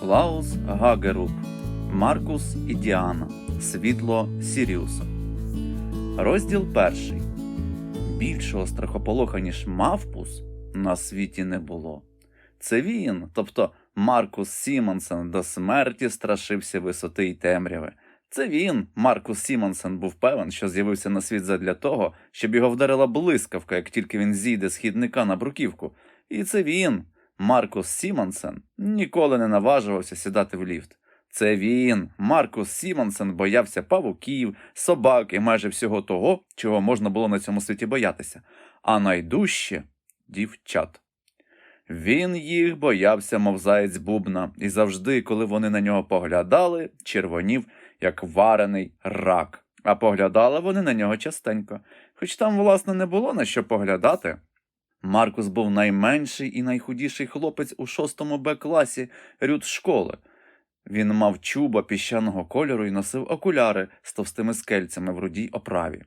Клаус Гагеруп, Маркус і Діана. Світло Сіріуса. Розділ перший. Більшого страхополоха, ніж Мавпус, на світі не було. Це він, тобто Маркус Сімонсен, до смерті страшився висоти й темряви. Це він, Маркус Сімонсен, був певен, що з'явився на світ задля того, щоб його вдарила блискавка, як тільки він зійде з хідника на бруківку. І це він, Маркус Сімонсен, ніколи не наважувався сідати в ліфт. Це він, Маркус Сімонсен, боявся павуків, собак і майже всього того, чого можна було на цьому світі боятися, а найдужче дівчат. Він їх боявся, мов заєць бубна, і завжди, коли вони на нього поглядали, червонів, як варений рак. А поглядали вони на нього частенько, хоч там, власне, не було на що поглядати. Маркус був найменший і найхудіший хлопець у шостому Б класі рют школи. Він мав чуба піщаного кольору і носив окуляри з товстими скельцями в рудій оправі.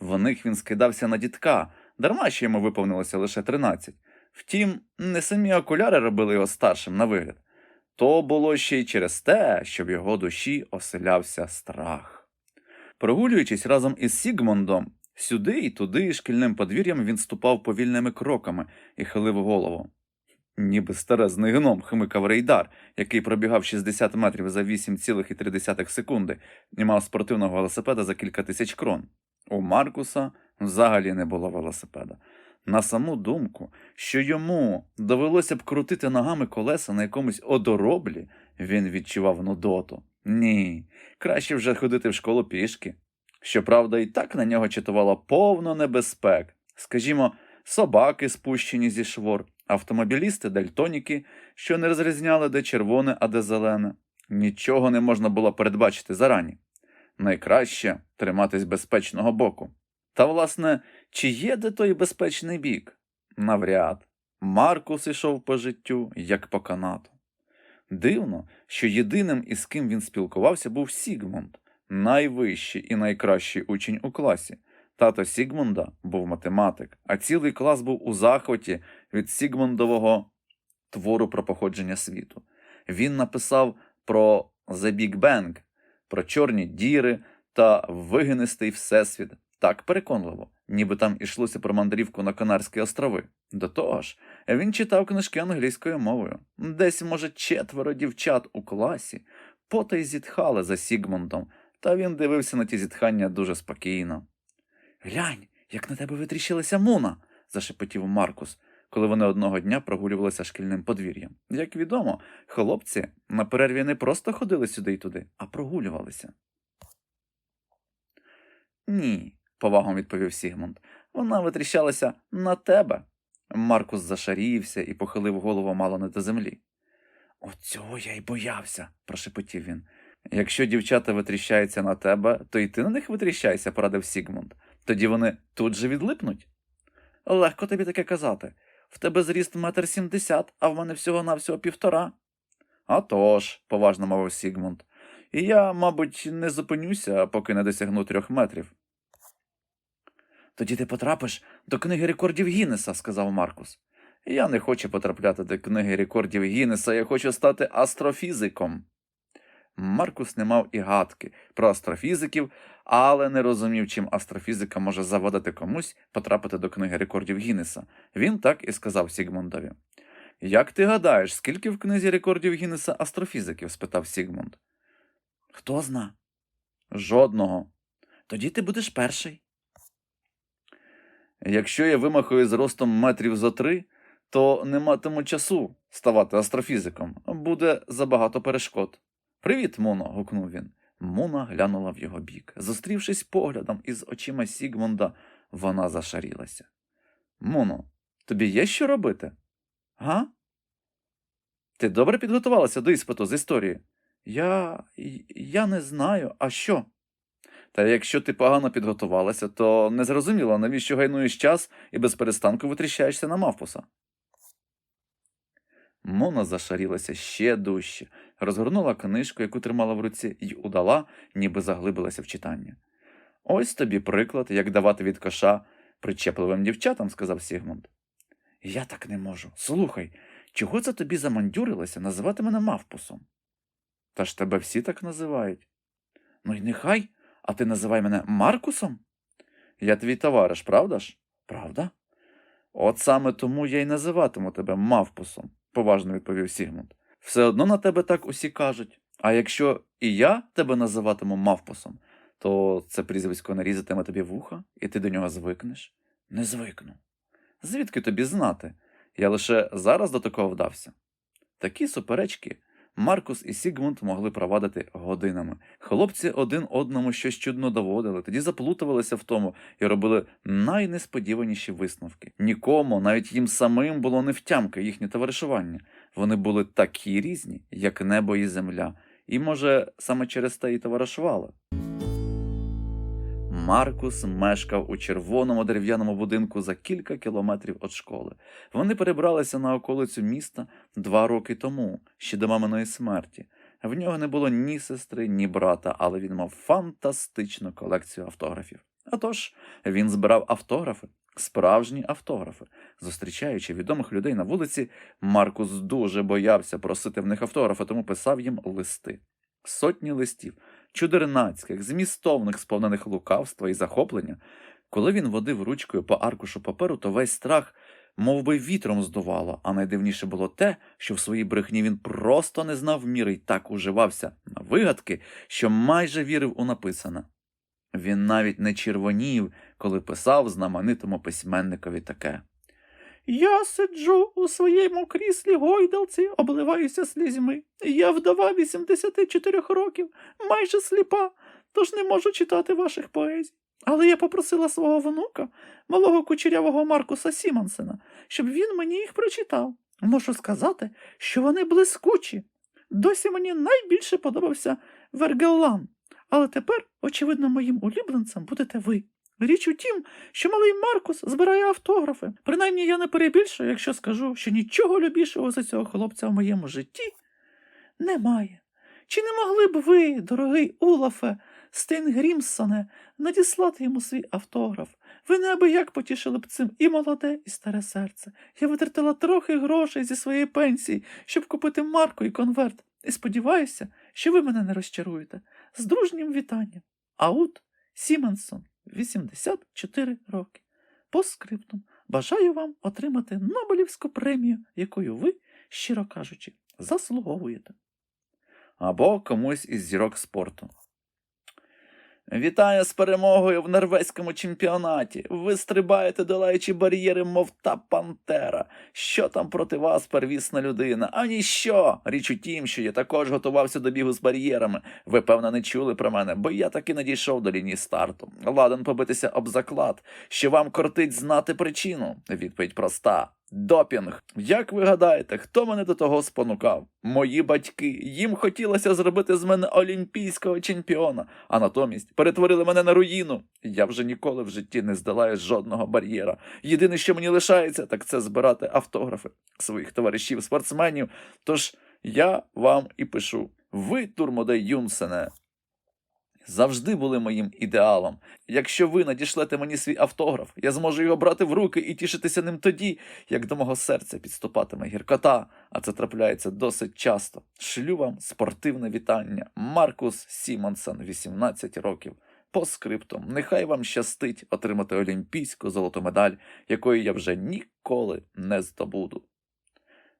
В них він скидався на дітка, дарма що йому виповнилося лише тринадцять. Втім, не самі окуляри робили його старшим на вигляд. То було ще й через те, що в його душі оселявся страх. Прогулюючись разом із Сігмундом, сюди й туди шкільним подвір'ям він ступав повільними кроками і хилив голову. Ніби старезний гном хмикав рейдар, який пробігав 60 метрів за 8,3 секунди і мав спортивного велосипеда за кілька тисяч крон. У Маркуса взагалі не було велосипеда. На саму думку, що йому довелося б крутити ногами колеса на якомусь одороблі, він відчував нудоту. Ні, краще вже ходити в школу пішки. Щоправда, і так на нього чатувало повно небезпек. Скажімо, собаки, спущені зі швор, автомобілісти, дальтоніки, що не розрізняли, де червоне, а де зелене. Нічого не можна було передбачити зарані. Найкраще триматись безпечного боку. Та, власне, чи є де той безпечний бік? Навряд. Маркус ішов по життю, як по канату. Дивно, що єдиним, із ким він спілкувався, був Сігмунд, найвищий і найкращий учень у класі. Тато Сігмунда був математик, а цілий клас був у захваті від Сігмундового твору про походження світу. Він написав про The Big Bang, про чорні діри та вигинистий всесвіт так переконливо, ніби там ішлося про мандрівку на Канарські острови. До того ж, він читав книжки англійською мовою. Десь, може, четверо дівчат у класі потай зітхали за Сігмундом, та він дивився на ті зітхання дуже спокійно. Глянь, як на тебе витріщилася Муна, зашепотів Маркус, коли вони одного дня прогулювалися шкільним подвір'ям. Як відомо, хлопці на перерві не просто ходили сюди й туди, а прогулювалися. Ні, повагом відповів Сігмунд. Вона витріщалася на тебе. Маркус зашарівся і похилив голову мало не до землі. От цього я й боявся, прошепотів він. Якщо дівчата витріщаються на тебе, то й ти на них витріщайся, порадив Сігмунд. Тоді вони тут же відлипнуть. Легко тобі таке казати. В тебе зріст метр сімдесят, а в мене всього-навсього півтора. «А тож», – поважно мовив Сігмунд. Я, мабуть, не зупинюся, поки не досягну трьох метрів. Тоді ти потрапиш до книги рекордів Гіннеса, сказав Маркус. Я не хочу потрапляти до книги рекордів Гіннеса, я хочу стати астрофізиком. Маркус не мав і гадки про астрофізиків, але не розумів, чим астрофізика може завадити комусь потрапити до книги рекордів Гіннеса. Він так і сказав Сігмундові. Як ти гадаєш, скільки в книзі рекордів Гіннеса астрофізиків? спитав Сігмунд. Хто зна? Жодного. Тоді ти будеш перший. Якщо я вимахаю з ростом метрів за три, то не матиму часу ставати астрофізиком. Буде забагато перешкод. Привіт, Муно. гукнув він. Муна глянула в його бік. Зустрівшись поглядом із очима Сігмунда, вона зашарілася. Муно, тобі є що робити? Га? Ти добре підготувалася до іспиту з історії? Я. я не знаю, а що? Та якщо ти погано підготувалася, то не зрозуміло, навіщо гайнуєш час і без перестанку витріщаєшся на мавпуса. Мона зашарілася ще дужче, розгорнула книжку, яку тримала в руці, і удала, ніби заглибилася в читання. Ось тобі приклад, як давати від коша причепливим дівчатам, сказав Сігмунд. Я так не можу. Слухай, чого це тобі замандюрилося називати мене мавпусом? Та ж тебе всі так називають. Ну й нехай, а ти називай мене Маркусом? Я твій товариш, правда ж? Правда? От саме тому я й називатиму тебе мавпусом, поважно відповів Сігмунд. Все одно на тебе так усі кажуть. А якщо і я тебе називатиму мавпусом, то це прізвисько нарізатиме тобі вуха, і ти до нього звикнеш? Не звикну. Звідки тобі знати? Я лише зараз до такого вдався. Такі суперечки Маркус і Сігмунд могли провадити годинами. Хлопці один одному щось чудно доводили, тоді заплутувалися в тому і робили найнесподіваніші висновки. Нікому, навіть їм самим було не втямки їхнє товаришування. Вони були такі різні, як небо і земля, і, може, саме через те і товаришували. Маркус мешкав у червоному дерев'яному будинку за кілька кілометрів від школи. Вони перебралися на околицю міста два роки тому, ще до маминої смерті. В нього не було ні сестри, ні брата, але він мав фантастичну колекцію автографів. А тож, він збирав автографи, справжні автографи. Зустрічаючи відомих людей на вулиці, Маркус дуже боявся просити в них автографи, тому писав їм листи. Сотні листів, чудернацьких, змістовних, сповнених лукавства і захоплення. Коли він водив ручкою по аркушу паперу, то весь страх мов би, вітром здувало, а найдивніше було те, що в своїй брехні він просто не знав міри і так уживався на вигадки, що майже вірив у написане. Він навіть не червонів, коли писав знаменитому письменникові таке. Я сиджу у своєму кріслі гойдалці, обливаюся слізьми. Я вдова 84 років, майже сліпа, тож не можу читати ваших поезій. Але я попросила свого внука, малого кучерявого Маркуса Сімонсена, щоб він мені їх прочитав. Можу сказати, що вони блискучі. Досі мені найбільше подобався Вергеллан, але тепер, очевидно, моїм улюбленцем будете ви. Річ у тім, що малий Маркус збирає автографи. Принаймні я не перебільшую, якщо скажу, що нічого любішого за цього хлопця в моєму житті немає. Чи не могли б ви, дорогий Улафе, Стейнгрімсоне, надіслати йому свій автограф? Ви неабияк потішили б цим і молоде, і старе серце. Я витратила трохи грошей зі своєї пенсії, щоб купити марку і конверт, і сподіваюся, що ви мене не розчаруєте. З дружнім вітанням. Аут Сіменсон, 84 роки. По скриптум бажаю вам отримати Нобелівську премію, якою ви, щиро кажучи, заслуговуєте. Або комусь із зірок спорту. Вітаю з перемогою в норвезькому чемпіонаті. Ви стрибаєте, долаючи бар'єри, мов та пантера. Що там проти вас, первісна людина? А ніщо. Річ у тім, що я також готувався до бігу з бар'єрами. Ви, певно, не чули про мене, бо я таки не дійшов до лінії старту. Ладен побитися об заклад, що вам кортить знати причину. Відповідь проста. Допінг. Як ви гадаєте, хто мене до того спонукав? Мої батьки. Їм хотілося зробити з мене олімпійського чемпіона, а натомість перетворили мене на руїну. Я вже ніколи в житті не здолаю жодного бар'єра. Єдине, що мені лишається, так це збирати автографи своїх товаришів, спортсменів. Тож я вам і пишу: ви, Турмоде Юнсене, завжди були моїм ідеалом. Якщо ви надішлете мені свій автограф, я зможу його брати в руки і тішитися ним тоді, як до мого серця підступатиме гіркота, а це трапляється досить часто. Шлю вам спортивне вітання. Маркус Сімонсон, 18 років. По скриптум, нехай вам щастить отримати олімпійську золоту медаль, якої я вже ніколи не здобуду.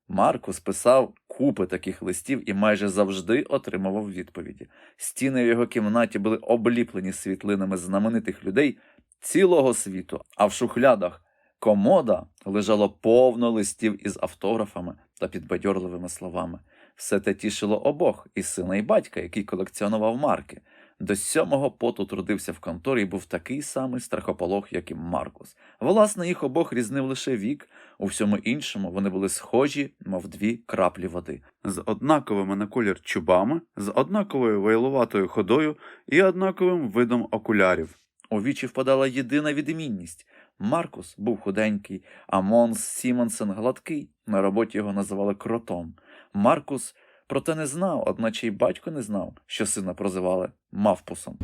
Маркус писав купи таких листів і майже завжди отримував відповіді. Стіни в його кімнаті були обліплені світлинами знаменитих людей цілого світу, а в шухлядах комода лежало повно листів із автографами та підбадьорливими словами. Все те тішило обох і сина, і батька, який колекціонував марки. До сьомого поту трудився в конторі і був такий самий страхополох, як і Маркус. Власне, їх обох різнив лише вік, у всьому іншому вони були схожі, мов дві краплі води, з однаковими на колір чубами, з однаковою вайлуватою ходою і однаковим видом окулярів. У вічі впадала єдина відмінність. Маркус був худенький, а Монс Сімонсен гладкий. На роботі його називали кротом. Маркус проте не знав, одначе й батько не знав, що сина прозивали мавпусом.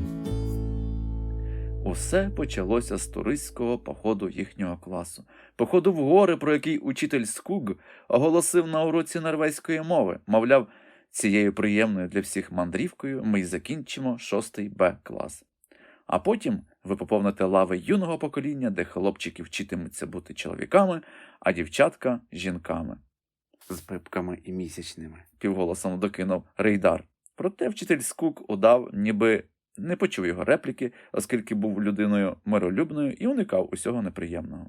Усе почалося з туристського походу їхнього класу, походу в гори, про який учитель Скуг оголосив на уроці норвезької мови. Мовляв, цією приємною для всіх мандрівкою ми й закінчимо шостий Б клас. А потім ви поповните лави юного покоління, де хлопчики вчитимуться бути чоловіками, а дівчатка жінками. З пипками і місячними. Півголосом докинув Рейдар. Проте вчитель Скук удав, ніби не почув його репліки, оскільки був людиною миролюбною і уникав усього неприємного.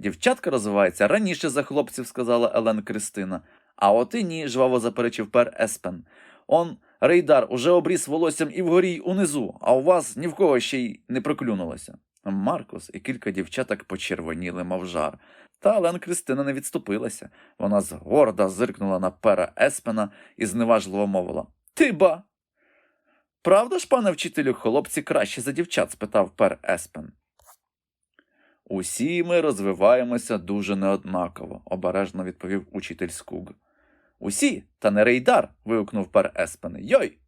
Дівчатка розвивається раніше за хлопців, сказала Елен Кристина. А от і ні, жваво заперечив пер Еспен. Он, Рейдар, уже обріс волоссям і вгорі, й унизу, а у вас ні в кого ще й не проклюнулося. Маркус і кілька дівчаток почервоніли, мов жар. Та Елен Кристина не відступилася. Вона згорда зиркнула на пера Еспена і зневажливо мовила Ти ба. Правда ж, пане вчителю, хлопці краще за дівчат? спитав пер Еспен. Усі ми розвиваємося дуже неоднаково, обережно відповів учитель Скуг. Усі, та не рейдар. вигукнув пер Еспен. Йой.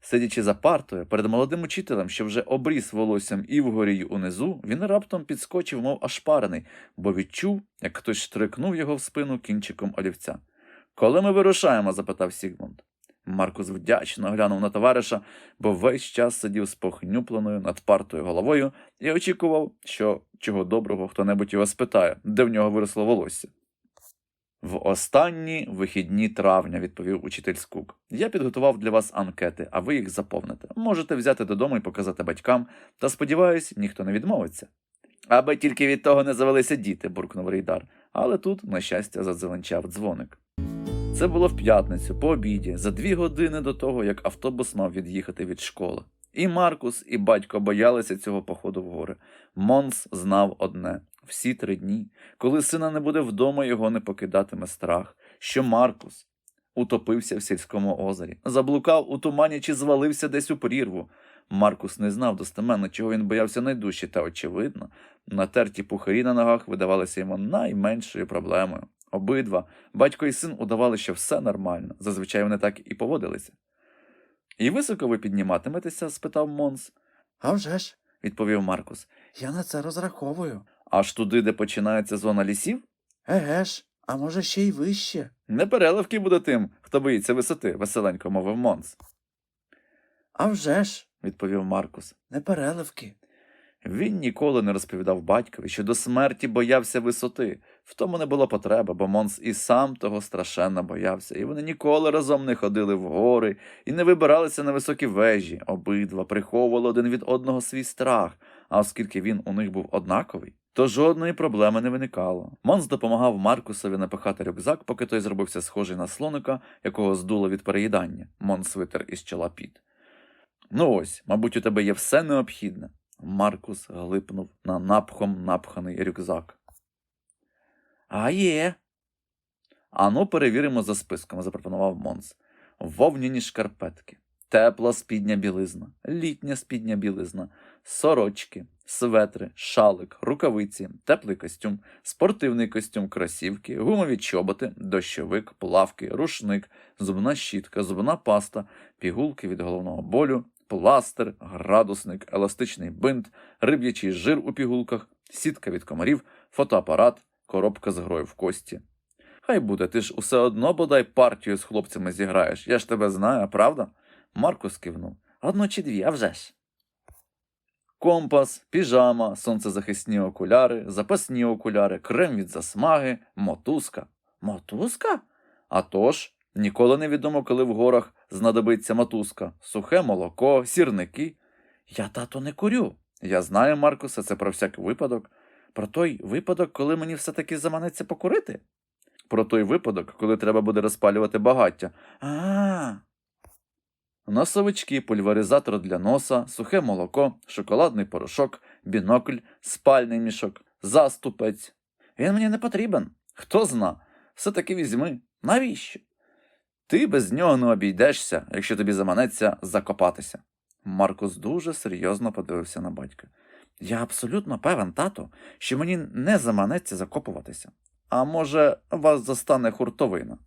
Сидячи за партою перед молодим учителем, що вже обріс волоссям і вгорі, й унизу, він раптом підскочив, мов ошпарений, бо відчув, як хтось штрикнув його в спину кінчиком олівця. Коли ми вирушаємо? запитав Сігмунд. Маркус вдячно глянув на товариша, бо весь час сидів з похнюпленою над партою головою і очікував, що чого доброго хто-небудь його спитає, де в нього виросло волосся. В останні вихідні травня, відповів учитель Скук. Я підготував для вас анкети, а ви їх заповните. Можете взяти додому і показати батькам, та сподіваюсь, ніхто не відмовиться. Аби тільки від того не завелися діти, буркнув Рейдар, але тут, на щастя, задзеленчав дзвоник. Це було в п'ятницю, по обіді, за дві години до того, як автобус мав від'їхати від школи. І Маркус, і батько боялися цього походу в гори. Монс знав одне всі три дні, коли сина не буде вдома, його не покидатиме страх, що Маркус утопився в сільському озері, заблукав у тумані чи звалився десь у прірву. Маркус не знав достеменно, чого він боявся найдужче, та, очевидно, натерті пухарі на ногах видавалися йому найменшою проблемою. Обидва, батько і син, удавали, що все нормально. Зазвичай вони так і поводилися. І високо ви підніматиметеся? спитав Монс. А вже ж, відповів Маркус. я на це розраховую. Аж туди, де починається зона лісів? Еге ж, а може ще й вище. Не переливки буде тим, хто боїться висоти, веселенько мовив Монс, А вже ж, відповів Маркус. не переливки. Він ніколи не розповідав батькові, що до смерті боявся висоти. В тому не було потреби, бо Монс і сам того страшенно боявся, і вони ніколи разом не ходили в гори і не вибиралися на високі вежі. Обидва приховували один від одного свій страх, а оскільки він у них був однаковий, то жодної проблеми не виникало. Монс допомагав Маркусові напихати рюкзак, поки той зробився схожий на слоника, якого здуло від переїдання. Монс витер із чола піт. Ну ось, мабуть, у тебе є все необхідне. Маркус глипнув на напхом напханий рюкзак. А є. Ану, перевіримо за списком, запропонував Монс. Вовняні шкарпетки, тепла спідня білизна, літня спідня білизна, сорочки, светри, шалик, рукавиці, теплий костюм, спортивний костюм, кросівки, гумові чоботи, дощовик, плавки, рушник, зубна щітка, зубна паста, пігулки від головного болю, пластир, градусник, еластичний бинт, риб'ячий жир у пігулках, сітка від комарів, фотоапарат, коробка з грою в кості. Хай буде, ти ж усе одно бодай партію з хлопцями зіграєш. Я ж тебе знаю, правда? Маркус кивнув. Одну чи дві, а вже ж. Компас, піжама, сонцезахисні окуляри, запасні окуляри, крем від засмаги, мотузка. Мотузка? А тож, ніколи не відомо, коли в горах знадобиться мотузка, сухе молоко, сірники. Я тато не курю. Я знаю, Маркусе, це про всяк випадок. Про той випадок, коли мені все-таки заманеться покурити? Про той випадок, коли треба буде розпалювати багаття. А. Носовички, пульверизатор для носа, сухе молоко, шоколадний порошок, бінокль, спальний мішок, заступець. Він мені не потрібен. Хто зна, все-таки візьми. Навіщо? Ти без нього не обійдешся, якщо тобі заманеться закопатися. Маркус дуже серйозно подивився на батька. Я абсолютно певен, тато, що мені не заманеться закопуватися. А може, вас застане хуртовина?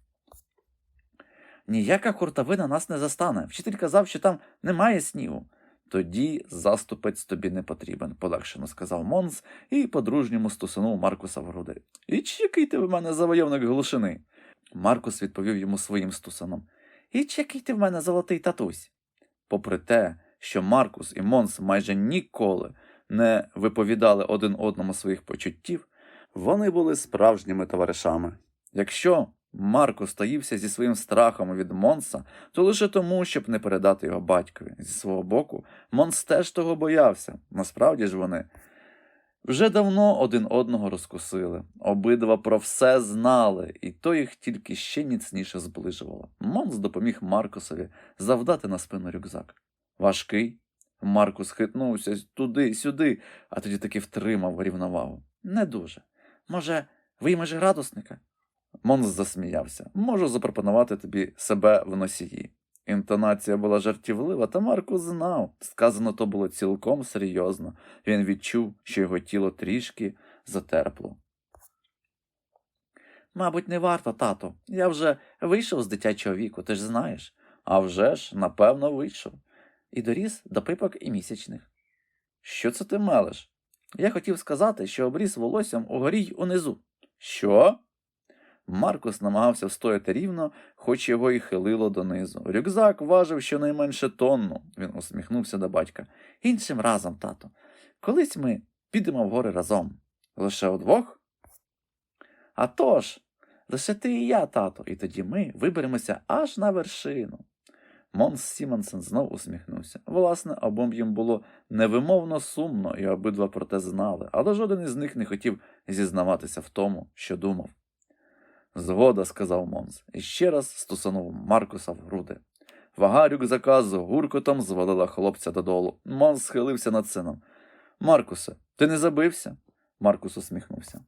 Ніяка хуртовина нас не застане. Вчитель казав, що там немає снігу. Тоді заступець тобі не потрібен, полегшено сказав Монс і по-дружньому стусунув Маркуса в груди. І який ти в мене завойовник глушини? Маркус відповів йому своїм стусаном. І який ти в мене золотий татусь? Попри те, що Маркус і Монс майже ніколи не виповідали один одному своїх почуттів, вони були справжніми товаришами. Якщо Маркус таївся зі своїм страхом від Монса, то лише тому, щоб не передати його батькові. Зі свого боку, Монс теж того боявся. Насправді ж вони вже давно один одного розкусили. Обидва про все знали, і то їх тільки ще міцніше зближувало. Монс допоміг Маркусові завдати на спину рюкзак. Важкий. Маркус хитнувся туди-сюди, а тоді таки втримав рівновагу. Не дуже. Може, виймеш градусника? Монс засміявся. Можу запропонувати тобі себе в носії. Інтонація була жартівлива, та Маркус знав. Сказано то було цілком серйозно. Він відчув, що його тіло трішки затерпло. Мабуть, не варто, тато. Я вже вийшов з дитячого віку, ти ж знаєш. А вже ж, напевно, вийшов. І доріс до пипок і місячних. Що це ти мелеш? Я хотів сказати, що обріс волоссям угорі й унизу. Що? Маркус намагався встояти рівно, хоч його й хилило донизу. Рюкзак важив щонайменше тонну. Він усміхнувся до батька. Іншим разом, тато. Колись ми підемо в гори разом. Лише удвох? А тож, лише ти і я, тато, і тоді ми виберемося аж на вершину. Монс Сімонсен знов усміхнувся. Власне, обом їм було невимовно сумно, і обидва про те знали, але жоден із них не хотів зізнаватися в тому, що думав. Згода, сказав Монс, і ще раз стусанув Маркуса в груди. Вага рюкзака з гуркотом звалила хлопця додолу. Монс схилився над сином. Маркусе, ти не забився? Маркус усміхнувся.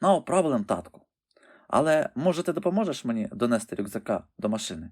No problem, татку. Але може ти допоможеш мені донести рюкзака до машини?